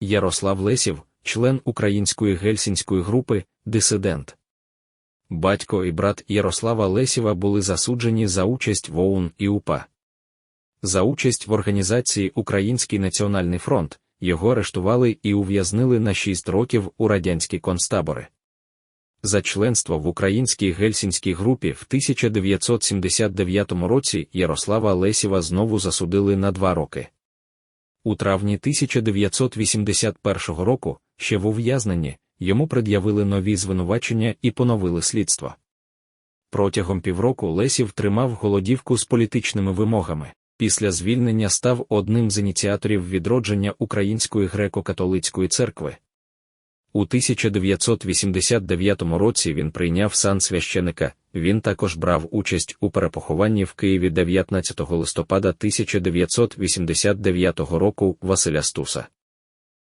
Ярослав Лесів, член української гельсінської групи, дисидент. Батько і брат Ярослава Лесєва були засуджені за участь в ОУН і УПА. За участь в організації Український національний фронт його арештували і ув'язнили на 6 років у радянські концтабори. За членство в українській гельсінській групі в 1979 році Ярослава Лесєва знову засудили на два роки. У травні 1981 року, ще в ув'язненні, йому пред'явили нові звинувачення і поновили слідство. Протягом півроку Лесів тримав голодівку з політичними вимогами. Після звільнення став одним з ініціаторів відродження Української греко-католицької церкви. У 1989 році він прийняв сан священика, він також брав участь у перепохованні в Києві 19 листопада 1989 року Василя Стуса.